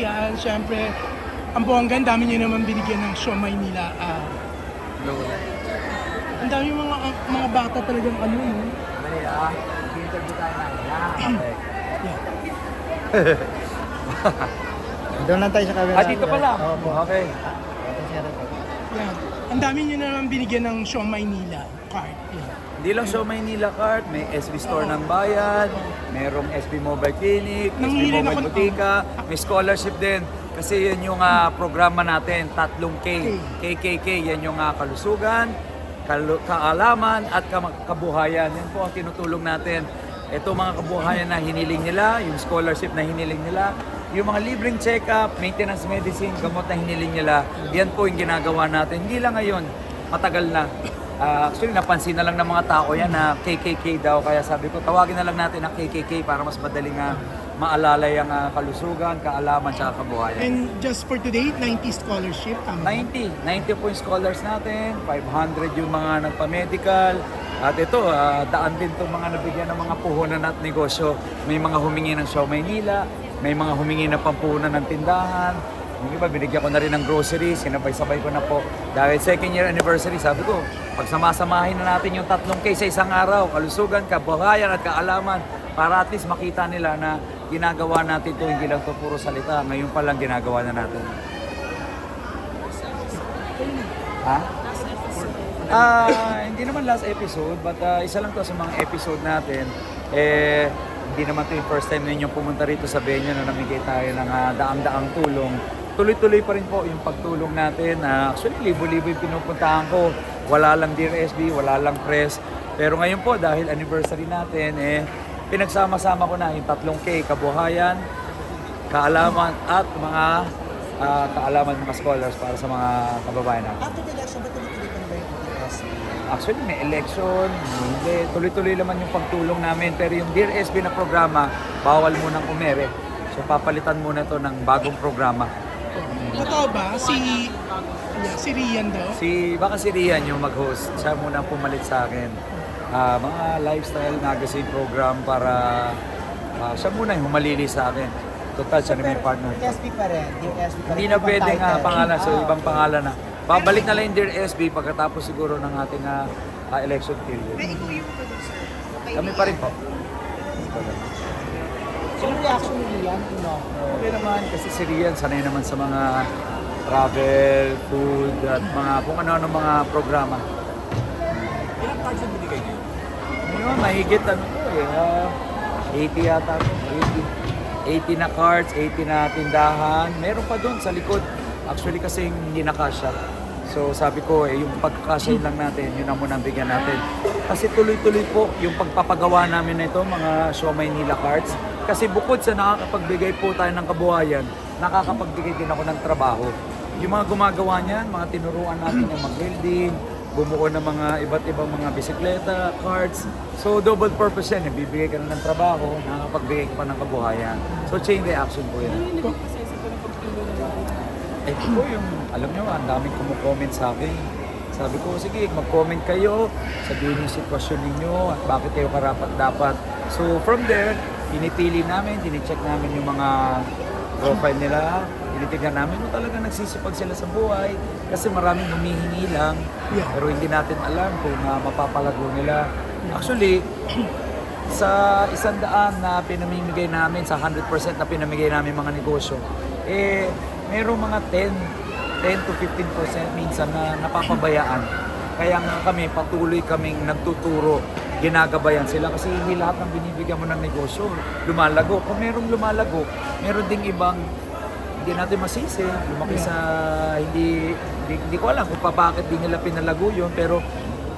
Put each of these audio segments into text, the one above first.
Yan, syempre, ang bongga, ang dami nyo naman binigyan ng show Maynila. Ah, ang dami mga mga bata talagang ano, no? Manila, interview tayo na. Yeah. Doon lang tayo sa camera. Ah, dito pala. Opo. Okay. Yan. Ang dami nyo naman binigyan ng show Maynila card. Yan. Hindi lang show Maynila Cart, may SB Store ng Bayan, merong SB Mobile Clinic, SB Nangihiling Mobile ako- Butika, may scholarship din. Kasi yan yung ah, programa natin, tatlong K. KKK, yan yung ah, kalusugan, kalu- kaalaman at kabuhayan. Yan po ang tinutulong natin. Ito mga kabuhayan na hiniling nila, yung scholarship na hiniling nila, yung mga libreng check-up, maintenance medicine, gamot na hiniling nila, yan po yung ginagawa natin. Hindi lang ngayon, matagal na. Ah, actually, napansin na lang ng mga tao yan na KKK daw. Kaya sabi ko, tawagin na lang natin ang KKK para mas madaling nga maalala yung ah, kalusugan, kaalaman, at kabuhayan. And just for today, 90 scholarship. Tama. 90. 90 po yung scholars natin. 500 yung mga nagpa-medical. At ito, ah, daan din itong mga nabigyan ng mga puhunan at negosyo. May mga humingi ng Show Maynila, may mga humingi ng pampuhunan ng tindahan. Yung iba, binigyan ko na rin ng groceries, sinabay-sabay ko na po. Dahil second year anniversary, sabi ko, pagsamasamahin na natin yung tatlong case sa isang araw, kalusugan, kabuhayan at kaalaman, para at least makita nila na ginagawa natin ito, hindi lang ito puro salita. Ngayon pa lang ginagawa na natin. Ha? Ah, hindi naman last episode, but ah, isa lang to sa mga episode natin. Eh, hindi naman to yung first time ninyong pumunta rito sa venue na namigay tayo ng ah, daang-daang tulong. Tuloy-tuloy pa rin po yung pagtulong natin. Ah, actually, libo-libo yung pinupuntahan ko. Wala lang Dear SB, wala lang press. Pero ngayon po, dahil anniversary natin, eh, pinagsama-sama ko na yung tatlong K, kabuhayan, kaalaman at mga ah, kaalaman mga scholars para sa mga kababayan natin. After the election, ba't tuloy-tuloy pa? Actually, may election, hindi. Tuloy-tuloy naman yung pagtulong namin. Pero yung Dear SB na programa, bawal munang umere. So papalitan muna to ng bagong programa. Totoo ba? Si, yeah, si Rian daw? Si, baka si Rian yung mag-host. Siya muna ang pumalit sa akin. Ah, mga lifestyle magazine program para ah, siya muna yung humalili sa akin. Total, siya na yung partner. TSP pa rin. Yung SB pa rin. Hindi na pwede nga pangalan, so Ah, ibang pangalan na. Babalik na lang yung Dear SB pagkatapos siguro ng ating ah, ah, election period. ikaw yung producer. Okay. Kami pa rin Sino reaction ni Lian? No. Okay naman kasi si Rian sanay naman sa mga travel, food, at mga kung ano-ano mga programa. Ilang cards yung binigay niyo? Ngayon, mahigit ano ko eh. ah, 80 yata ako. 80. 80 na cards, 80 na tindahan. Meron pa doon sa likod. Actually kasi hindi na kasya. So sabi ko, eh, yung pagkakasya lang natin, yun ang munang bigyan natin. Kasi tuloy-tuloy po yung pagpapagawa namin na ito, mga Show Maynila cards. Kasi bukod sa nakakapagbigay po tayo ng kabuhayan, nakakapagbigay din ako ng trabaho. Yung mga gumagawa niyan, mga tinuruan natin yung mag-welding, bumuo ng mga iba't ibang mga bisikleta, cards. So double purpose yan, bibigay ka na ng trabaho, nakakapagbigay ka pa ng kabuhayan. So chain reaction po yan. Eh po yung, alam nyo, ang daming kumukomment sa akin. Sabi ko, sige, mag-comment kayo, sabihin yung sitwasyon ninyo at bakit kayo karapat dapat. So from there, pinipili namin, tinicheck namin yung mga profile nila, tinitignan namin kung talaga nagsisipag sila sa buhay kasi maraming humihingi lang Yeah. pero hindi natin alam kung uh, mapapalago nila. Actually, sa isang daan na pinamimigay namin, sa 100% na pinamigay namin mga negosyo, eh, merong mga 10, 10 to 15% minsan na napapabayaan. Kaya nga kami, patuloy kaming nagtuturo, ginagabayan sila kasi hindi lahat ng binibigyan mo ng negosyo lumalago. Kung merong lumalago, meron ding ibang hindi natin masisi, lumaki sa hindi, hindi, hindi ko alam kung pa bakit di nila pinalago yun, pero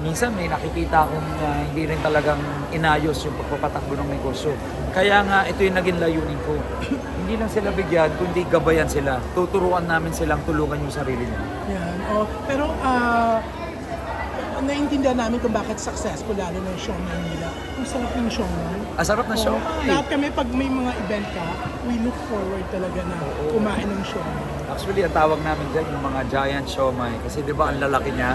minsan may nakikita akong uh, hindi rin talagang inayos yung pagpapatakbo ng negosyo. Kaya nga, ito yung naging layunin ko. hindi lang sila bigyan, kundi gabayan sila. Tuturuan namin silang tulungan yung sarili nila. Yan. Oh, pero ah naiintindihan namin kung bakit successful lalo ng show Maynila. Ang sarap ng show mo. Ang sarap na show. Oh, lahat kami pag may mga event ka, we look forward talaga na kumain ng show mo. Actually, ang tawag namin dyan, yung mga giant siomay. Kasi di ba ang lalaki niya,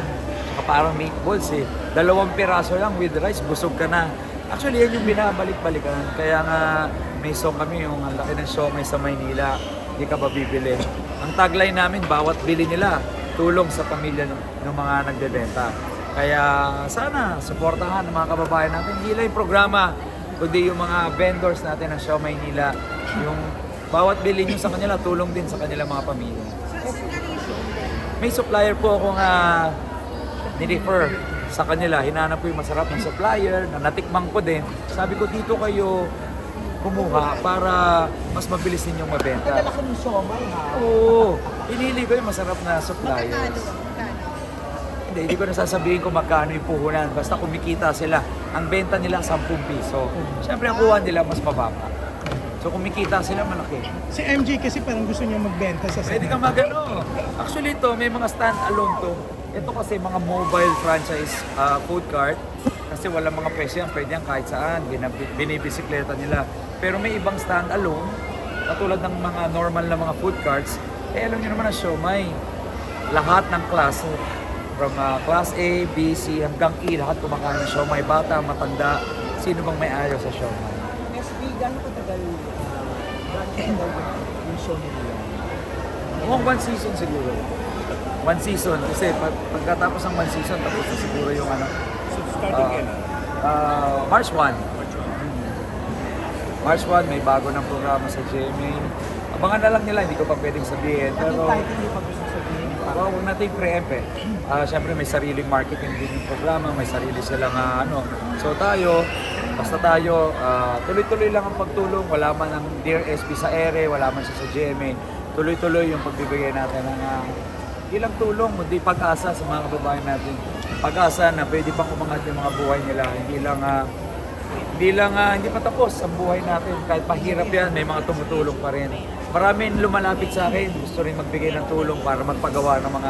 saka parang meatballs eh. Dalawang piraso lang with rice, busog ka na. Actually, yan yung binabalik-balikan. Kaya nga, may song kami yung ang laki ng siomay sa Maynila. hindi ka ba bibili? Ang tagline namin, bawat bili nila, tulong sa pamilya ng, ng mga nagbebenta. Kaya sana, suportahan ng mga kababayan natin. Hindi lang yung programa, kundi yung mga vendors natin ng Show Maynila. Yung bawat bili nyo sa kanila, tulong din sa kanilang mga pamilya. May supplier po akong uh, nirefer sa kanila. Hinanap ko yung masarap ng supplier na natikmang ko din. Sabi ko, dito kayo kumuha para mas mabilis ninyong mabenta. Kadala ko ng siomay ha. Oo, pinili ko yung masarap na suppliers. Magkano? Hindi, ko na sasabihin kung magkano yung puhunan. Basta kumikita sila. Ang benta nila 10 piso. Siyempre, ang kuha nila mas mababa. So kumikita sila malaki. Si MJ kasi parang gusto niya magbenta sa Pwede ka magano. Actually ito, may mga stand-alone to. Ito kasi mga mobile franchise ah, food cart. Kasi wala mga presyo yan, pwede yan kahit saan. Binab- Binibisikleta nila. Pero may ibang stand-alone, katulad ng mga normal na mga food carts, eh alam nyo naman ang siomay. Lahat ng klase. From ah, class A, B, C, hanggang E, lahat kumakain ng siomay. Bata, matanda, sino bang may ayaw sa siomay? SB, gano'n katagal, uh, gano'n katagal yung- yung show ni Lian? Mukhang one season siguro. One season. Kasi pag, pagkatapos ng one season, tapos na siguro yung ano. So, starting ah, kailan? ah, March 1. March 1. March 1, may bago ng programa sa GMA. Abangan na lang nila, hindi ko pa pwedeng sabihin. Pero, yung title hindi pa gusto Well, huwag natin i-preempt eh. Ah, Siyempre may sariling marketing din yung programa, may sarili silang ah, ano. So tayo, basta tayo, ah, tuloy-tuloy lang ang pagtulong. Wala man ang Dear SB sa ere, wala man siya sa GMA. Tuloy-tuloy yung pagbibigay natin ng ah, ilang tulong, kundi pag-asa sa mga kababayan natin. Pag-asa na pwede pang umangat yung mga buhay nila. Hindi lang ah, hindi lang ah, hindi pa tapos ang buhay natin. Kahit mahirap yan, may mga tumutulong pa rin. Maraming lumalapit sa akin, gusto rin magbigay ng tulong para magpagawa ng mga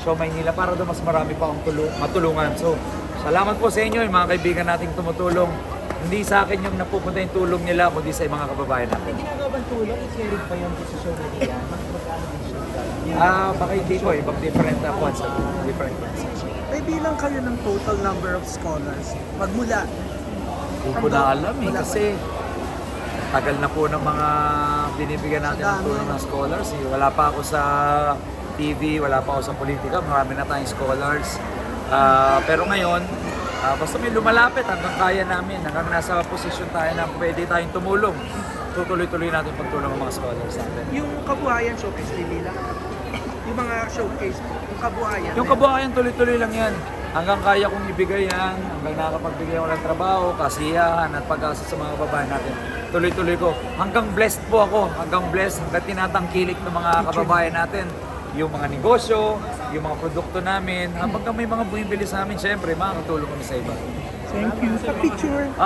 siomay nila para doon mas marami pa akong tulong, matulungan. So, salamat po sa inyo, yung mga kaibigan nating tumutulong. Hindi sa akin yung napupunta yung tulong nila, kundi sa mga kababayan natin. May ginagawa bang tulong? I-carry pa yun sa show siya? Ah, baka hindi po, ibang different na concept, different concept. May bilang kayo ng total number of scholars magmula Hindi ko na alam eh, kasi tagal na po ng mga binibigyan natin ng tulong ng scholars. Eh. Wala pa ako sa TV, wala pa ako sa politika, marami na tayong scholars. Ah, pero ngayon, ah, basta may lumalapit hanggang kaya namin, hanggang nasa posisyon tayo na pwede tayong tumulong. Tutuloy-tuloy natin pagtulong ng mga scholars natin. yung kabuhayan showcase nila. Yung mga showcase, yung kabuhayan. Yung kabuhayan tuloy-tuloy lang yan. Hanggang kaya kong ibigay yan, hanggang nakakapagbigay ako ng trabaho, kasiyahan at pag-asa sa mga babae natin. Tuloy-tuloy ko. Hanggang blessed po ako, hanggang blessed, hanggang tinatangkilik ng mga kababayan natin. Yung mga negosyo, yung mga produkto namin, hanggang may mga bumibili sa amin, syempre, makakatulong kami sa iba. Thank you. Sa picture. Okay.